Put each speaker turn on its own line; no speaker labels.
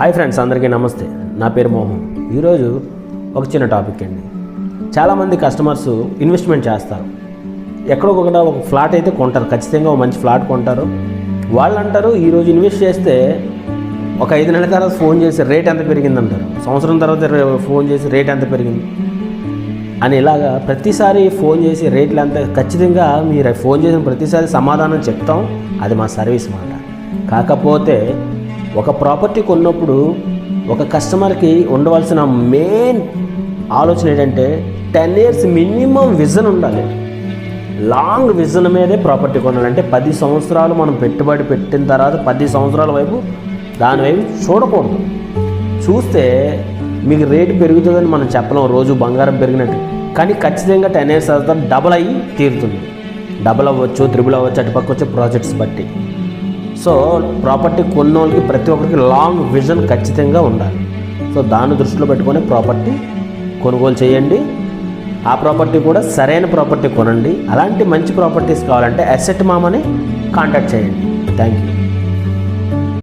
Hi friends అందరికీ నమస్తే. నా పేరు మోహన్. ఈరోజు ఒక చిన్న టాపిక్ అండి. చాలామంది కస్టమర్స్ ఇన్వెస్ట్మెంట్ చేస్తారు. ఎక్కడో ఒక ఫ్లాట్ అయితే కొంటారు. ఖచ్చితంగా ఒక మంచి ఫ్లాట్ కొంటారు. వాళ్ళు అంటారు ఈరోజు ఇన్వెస్ట్ చేస్తే ఒక ఐదు నెలల తర్వాత ఫోన్ చేసి రేట్ ఎంత పెరిగిందంటారు. సంవత్సరం తర్వాత ఫోన్ చేసి రేట్ ఎంత పెరిగింది? అని ఇలాగా ప్రతిసారి ఫోన్ చేసి రేట్లు ఎంత ఖచ్చితంగా మీరు ఫోన్ చేసిన ప్రతిసారి సమాధానం చెప్తాం. అది మా సర్వీస్ మాట. కాకపోతే ఒక ప్రాపర్టీ కొన్నప్పుడు ఒక కస్టమర్కి ఉండవలసిన మెయిన్ ఆలోచన ఏంటంటే టెన్ ఇయర్స్ మినిమం విజన్ ఉండాలి. లాంగ్ విజన్ మీదే ప్రాపర్టీ కొనాలంటే పది సంవత్సరాలు మనం పెట్టుబడి పెట్టిన తర్వాత పది సంవత్సరాల వైపు దానివైపు చూడకూడదు. చూస్తే మీకు రేటు పెరుగుతుందని మనం చెప్పలేం రోజు బంగారం పెరిగినట్టు. కానీ ఖచ్చితంగా టెన్ ఇయర్స్ తర్వాత డబల్ అయ్యి తీరుతుంది. డబల్ అవ్వచ్చు త్రిబుల్ అవ్వచ్చు అటుపక్క వచ్చే ప్రాజెక్ట్స్ బట్టి. సో ప్రాపర్టీ కొన్నోళ్ళకి ప్రతి ఒక్కరికి లాంగ్ విజన్ ఖచ్చితంగా ఉండాలి. సో దాన్ని దృష్టిలో పెట్టుకొని ప్రాపర్టీ కొనుగోలు చేయండి. ఆ ప్రాపర్టీ కూడా సరైన ప్రాపర్టీ కొనండి. అలాంటి మంచి ప్రాపర్టీస్ కావాలంటే అసెట్ మామని కాంటాక్ట్ చేయండి. Thank you